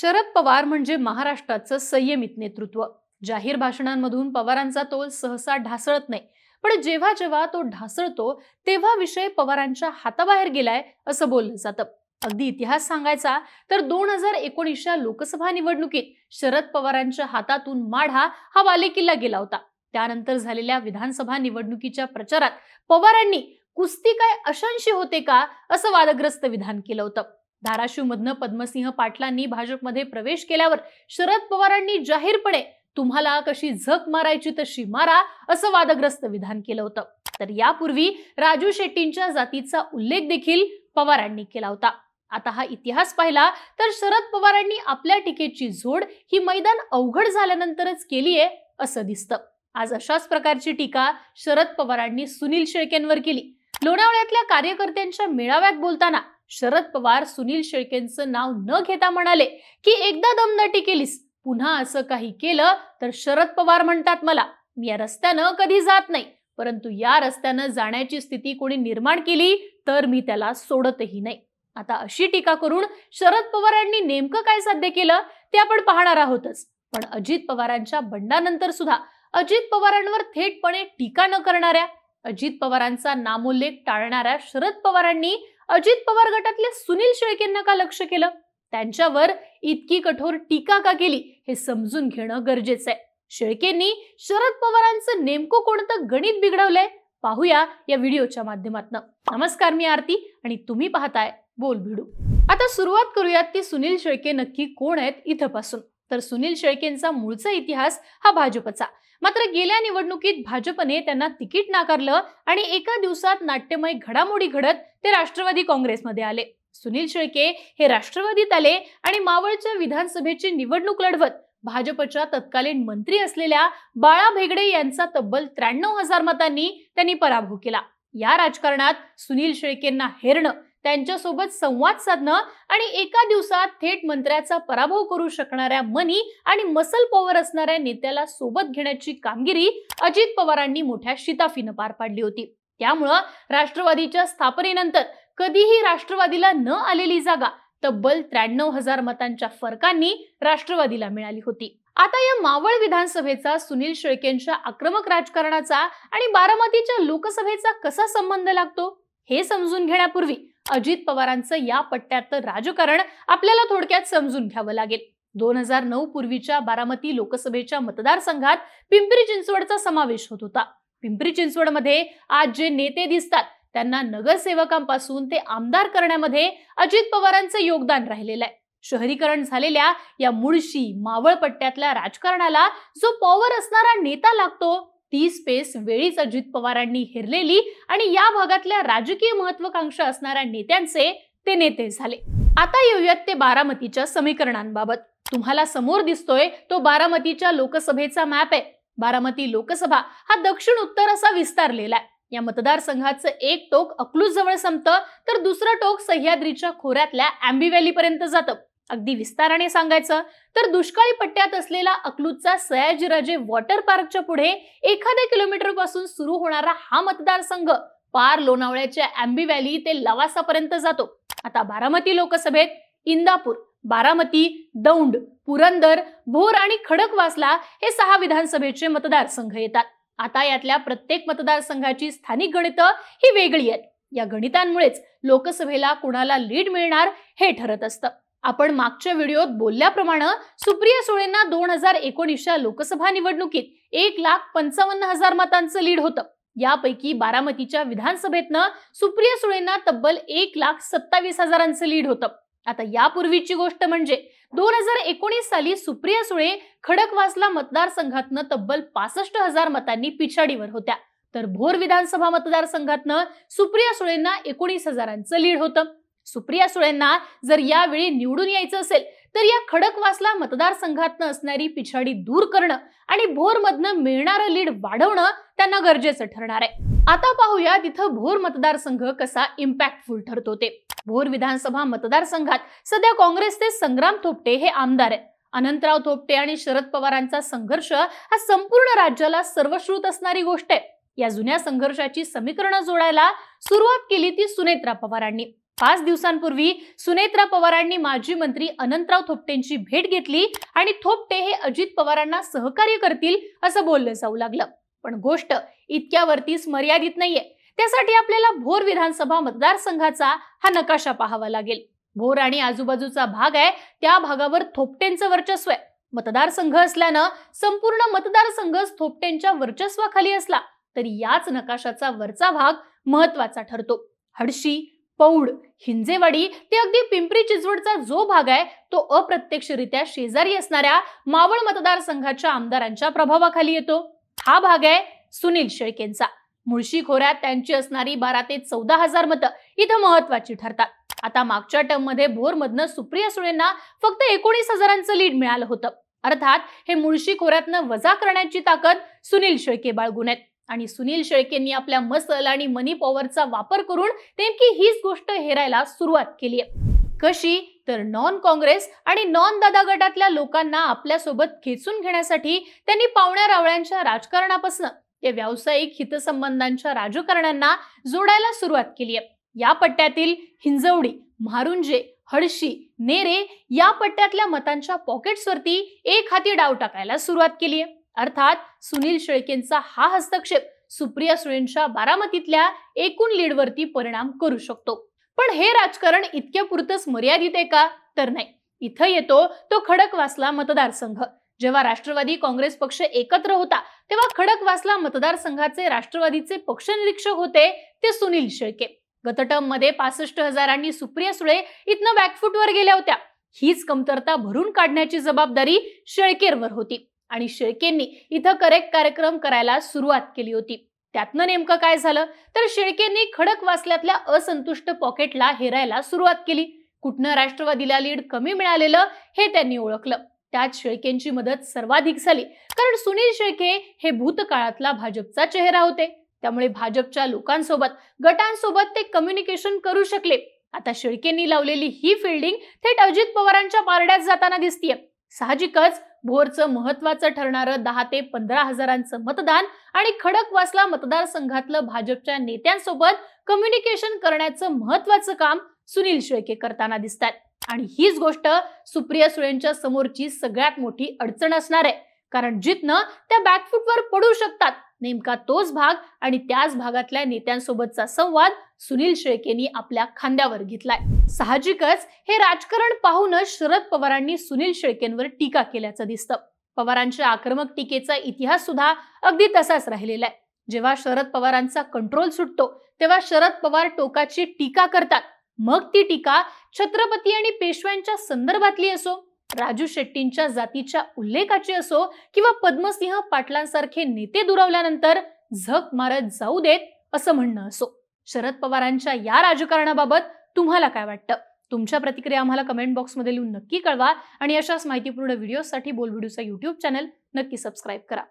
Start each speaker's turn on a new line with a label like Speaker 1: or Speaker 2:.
Speaker 1: शरद पवार म्हणजे महाराष्ट्राचं संयमित नेतृत्व. जाहीर भाषणांमधून पवारांचा तोल सहसा ढासळत नाही. पण जेव्हा जेव्हा तो ढासळतो तेव्हा विषय पवारांच्या हाताबाहेर गेलाय असं बोललं जातं. अगदी इतिहास सांगायचा तर दोन हजार एकोणीसच्या लोकसभा निवडणुकीत शरद पवारांच्या हातातून माढा हा बालेकिल्ला गेला होता. त्यानंतर झालेल्या विधानसभा निवडणुकीच्या प्रचारात पवारांनी कुस्ती काय अशांशी होते का? असं वादग्रस्त विधान केलं होतं. धाराशिवमधनं पद्मसिंह पाटलांनी भाजपमध्ये प्रवेश केल्यावर शरद पवारांनी जाहीरपणे तुम्हाला कशी झक मारायची तशी मारा असं वादग्रस्त विधान केलं होतं. तर यापूर्वी राजू शेट्टींच्या जातीचा उल्लेख देखील पवारांनी केला होता. आता हा इतिहास पाहिला तर शरद पवारांनी आपल्या टीकेची जोड ही मैदान अवघड झाल्यानंतरच केलीये असं दिसतं. आज अशाच प्रकारची टीका शरद पवारांनी सुनील शेळकेंवर केली. लोणावळ्यातल्या कार्यकर्त्यांच्या मेळाव्यात बोलताना शरद पवार सुनील शेळकेंचं नाव न घेता म्हणाले की एकदा दमदाटी केलीस पुन्हा असं काही केलं तर शरद पवार म्हणतात मला मी या रस्त्यानं कधी जात नाही परंतु या रस्त्यानं जाण्याची स्थिती कोणी निर्माण केली तर मी त्याला सोडतही नाही. आता अशी टीका करून शरद पवारांनी नेमकं काय साध्य केलं ते आपण पाहणार आहोतच. पण अजित पवारांच्या बंडानंतर सुद्धा अजित पवारांवर थेटपणे टीका न करणाऱ्या अजित पवारांचा नामोल्लेख टाळणाऱ्या शरद पवारांनी अजित पवार गटातल्या सुनील शेळकेंना का लक्ष केलं? त्यांच्यावर इतकी कठोर टीका का केली? हे समजून घेणं गरजेचं आहे. शेळकेंनी शरद पवारांचं नेमकं कोणतं गणित बिघडवलंय? पाहूया या व्हिडिओच्या माध्यमातून. नमस्कार मी आरती आणि तुम्ही पाहताय बोल भिडू आता सुरुवात करूयात ती सुनील शेळके नक्की कोण आहेत इथं पासून तर सुनील शेळकेंचा मूळचा इतिहास हा भाजपचा. मात्र गेल्या निवडणुकीत भाजपने त्यांना तिकीट नाकारलं आणि एका दिवसात नाट्यमय घडामोडी घडत ते राष्ट्रवादी काँग्रेसमध्ये आले. सुनील शेळके हे राष्ट्रवादीत आले आणि मावळच्या विधानसभेची निवडणूक लढवत भाजपच्या तत्कालीन मंत्री असलेल्या बाळा भेगडे यांचा तब्बल त्र्याण्णव हजार मतांनी त्यांनी पराभव केला. या राजकारणात सुनील शेळकेंना हेरणं त्यांच्यासोबत संवाद साधणं आणि एका दिवसात थेट मंत्र्याचा पराभव करू शकणाऱ्या मनी आणि मसल पॉवर असणाऱ्या नेत्याला सोबत घेण्याची कामगिरी अजित पवारांनी मोठ्या शिताफीनं पार पाडली होती. त्यामुळं राष्ट्रवादीच्या स्थापनेनंतर कधीही राष्ट्रवादीला न आलेली जागा तब्बल त्र्याण्णव हजार मतांच्या फरकांनी राष्ट्रवादीला मिळाली होती. आता या मावळ विधानसभेचा सुनील शेळकेंच्या आक्रमक राजकारणाचा आणि बारामतीच्या लोकसभेचा कसा संबंध लागतो? हे समजून घेण्यापूर्वी अजित पवारांचं या पट्ट्यातलं राजकारण आपल्याला थोडक्यात समजून घ्यावं लागेल. दोन हजार नऊ पूर्वीच्या बारामती लोकसभेच्या मतदारसंघात पिंपरी चिंचवडचा समावेश होत होता. पिंपरी चिंचवडमध्ये आज जे नेते दिसतात त्यांना नगरसेवकांपासून ते आमदार करण्यामध्ये अजित पवारांचं योगदान राहिलेलं आहे. शहरीकरण झालेल्या या मुळशी मावळ पट्ट्यातल्या राजकारणाला जो पॉवर असणारा नेता लागतो ती स्पेस वेळीच अजित पवारांनी हेरलेली आणि या भागातल्या राजकीय महत्वाकांक्षा असणाऱ्या नेत्यांचे ते नेते झाले. आता येऊयात ते बारामतीच्या समीकरणांबाबत. तुम्हाला समोर दिसतोय तो बारामतीच्या लोकसभेचा मॅप आहे. बारामती लोकसभा हा दक्षिण उत्तर असा विस्तारलेला आहे. या मतदारसंघाचं एक टोक अकलूज जवळ संपतं तर दुसरं टोक सह्याद्रीच्या खोऱ्यातल्या अँबी व्हॅली पर्यंत जातं. अगदी विस्ताराने सांगायचं तर दुष्काळी पट्ट्यात असलेला अकलूजचा सयाजीराजे वॉटर पार्कच्या पुढे एखाद्या किलोमीटरपासून सुरू होणारा हा मतदारसंघ पार लोणावळ्याच्या अँबी व्हॅली ते लवासापर्यंत जातो. आता बारामती लोकसभेत इंदापूर बारामती दौंड पुरंदर भोर आणि खडकवासला हे सहा विधानसभेचे मतदारसंघ येतात. आता यातल्या प्रत्येक मतदारसंघाची स्थानिक गणितं ही वेगळी आहेत. या गणितांमुळेच लोकसभेला कुणाला लीड मिळणार हे ठरत असतं. आपण मागच्या व्हिडिओत बोलल्याप्रमाणे सुप्रिया सुळेंना दोन हजार एकोणीसच्या लोकसभा निवडणुकीत एक लाख पंचावन्न हजार मतांचं लीड होतं. यापैकी बारामतीच्या विधानसभेतनं सुप्रिया सुळेंना तब्बल एक लाख सत्तावीस हजारांचं लीड होतं. आता यापूर्वीची गोष्ट म्हणजे दोन हजार एकोणीस साली सुप्रिया सुळे खडकवासला मतदारसंघातनं तब्बल पासष्ट हजार मतांनी पिछाडीवर होत्या. तर भोर विधानसभा मतदारसंघातनं सुप्रिया सुळेंना एकोणीस हजारांचं लीड होतं. सुप्रिया सुळेंना जर यावेळी निवडून यायचं असेल तर या खडकवासला मतदारसंघातनं असणारी पिछाडी दूर करणं आणि भोरमधनं मिळणारं लीड वाढवणं त्यांना गरजेचं ठरणार आहे. आता पाहूया तिथं भोर मतदारसंघ कसा इम्पॅक्टफुल ठरतो ते. भोर विधानसभा मतदारसंघात सध्या काँग्रेसचे संग्राम थोपटे हे आमदार आहेत. अनंतराव थोपटे आणि शरद पवारांचा संघर्ष हा संपूर्ण राज्याला सर्वश्रुत असणारी गोष्ट आहे. या जुन्या संघर्षाची समीकरणं जोडायला सुरुवात केली ती सुनेत्रा पवारांनी. पाच दिवसांपूर्वी सुनेत्रा पवारांनी माजी मंत्री अनंतराव थोपटेंची भेट घेतली आणि थोपटे हे अजित पवारांना सहकार्य करतील असं बोललं जाऊ लागलं. पण गोष्ट इतक्यावरतीच मर्यादित नाहीये. त्यासाठी आपल्याला भोर विधानसभा मतदारसंघाचा हा नकाशा पाहावा लागेल. भोर आणि आजूबाजूचा भाग आहे त्या भागावर थोपटेंचं वर्चस्व आहे. मतदारसंघ असल्यानं संपूर्ण मतदारसंघच थोपटेंच्या वर्चस्वाखाली असला तरी याच नकाशाचा वरचा भाग महत्त्वाचा ठरतो. हडशी पौड हिंजेवाडी ते अगदी पिंपरी चिंचवडचा जो भाग आहे तो अप्रत्यक्षरित्या शेजारी असणाऱ्या मावळ मतदारसंघाच्या आमदारांच्या प्रभावाखाली येतो. हा भाग आहे सुनील शेळकेंचा. मुळशी खोऱ्यात त्यांची असणारी बारा ते चौदा हजार मतं इथं महत्वाची ठरतात. आता मागच्या टर्ममध्ये भोरमधनं सुप्रिया सुळेंना फक्त एकोणीस हजारांचं लीड मिळालं होतं. अर्थात हे मुळशी खोऱ्यातनं वजा करण्याची ताकद सुनील शेळके बाळगून आहेत. आणि सुनील शेळकेंनी आपल्या मसल आणि मनी पॉवरचा वापर करून नेमकी हीच गोष्ट हेरायला सुरुवात केली आहे. कशी? तर नॉन काँग्रेस आणि नॉन दादा गटातल्या लोकांना आपल्यासोबत खेचून घेण्यासाठी त्यांनी पावण्या रावळ्यांच्या राजकारणापासून ते व्यावसायिक हितसंबंधांच्या राजकारण्यांना जोडायला सुरुवात केली आहे. या पट्ट्यातील हिंजवडी म्हारुंजे हडशी नेरे या पट्ट्यातल्या मतांच्या पॉकेट्सवरती एक हाती डाव टाकायला सुरुवात केली आहे. अर्थात सुनील शेळकेंचा हा हस्तक्षेप सुप्रिया सुळेंच्या बारामतीतल्या एकूण लीडवरती परिणाम करू शकतो. पण हे राजकारण इतक्या पुरतच मर्यादित आहे का? तर नाही. इथं येतो तो खडकवासला मतदारसंघ. जेव्हा राष्ट्रवादी काँग्रेस पक्ष एकत्र होता तेव्हा खडकवासला मतदारसंघाचे राष्ट्रवादीचे पक्ष निरीक्षक होते ते सुनील शेळके. गत मध्ये पासष्ट हजारांनी सुप्रिया सुळे इथनं बॅकफुटवर गेल्या होत्या. हीच कमतरता भरून काढण्याची जबाबदारी शेळकेरवर होती. आणि शेळकेंनी इथं करेक्ट कार्यक्रम करायला सुरुवात केली होती. त्यातनं नेमकं काय झालं? तर शेळकेंनी खडक वासल्यातल्या असंतुष्ट पॉकेटला हेरायला सुरुवात केली. कुठनं राष्ट्रवादीला लीड कमी मिळालेलं हे त्यांनी ओळखलं. त्यात शेळकेंची मदत सर्वाधिक झाली. कारण सुनील शेळके हे भूतकाळातला भाजपचा चेहरा होते. त्यामुळे भाजपच्या लोकांसोबत गटांसोबत ते कम्युनिकेशन करू शकले. आता शेळकेंनी लावलेली ही फिल्डिंग थेट अजित पवारांच्या पारड्यात जाताना दिसतीये. साहजिकच भोरचं महत्वाचं ठरणारं दहा ते पंधरा हजारांचं मतदान आणि खडकवासला मतदारसंघातलं भाजपच्या नेत्यांसोबत कम्युनिकेशन करण्याचं महत्वाचं काम सुनील शेळके करताना दिसतात आणि हीच गोष्ट सुप्रिया सुळेंच्या समोरची सगळ्यात मोठी अडचण असणार आहे. कारण जिथनं त्या बॅकफुटवर पडू शकतात. नेमका तोच भाग आणि त्याच भागातल्या नेत्यांसोबतचा संवाद सुनील शेळकेंनी आपल्या खांद्यावर घेतलाय. साहजिकच हे राजकारण पाहूनच शरद पवारांनी सुनील शेळकेंवर टीका केल्याचं दिसतं. पवारांच्या आक्रमक टीकेचा इतिहास सुद्धा अगदी तसाच राहिलेला आहे जेव्हा शरद पवारांचा कंट्रोल सुटतो तेव्हा शरद पवार टोकाची टीका करतात. मग ती टीका छत्रपती आणि पेशव्यांच्या संदर्भातली असो राजू शेट्टींच्या जातीच्या उल्लेखाची असो किंवा पद्मसिंह पाटलांसारखे नेते दुरावल्यानंतर झक मारत जाऊ देत असं म्हणणं असो. शरद पवारांच्या या राजकारणाबाबत तुम्हाला काय वाटतं? तुमच्या प्रतिक्रिया आम्हाला कमेंट बॉक्समध्ये लिहून नक्की कळवा आणि अशाच माहितीपूर्ण व्हिडिओसाठी बोल व्हिडिओचा युट्यूब चॅनल नक्की सबस्क्राईब करा.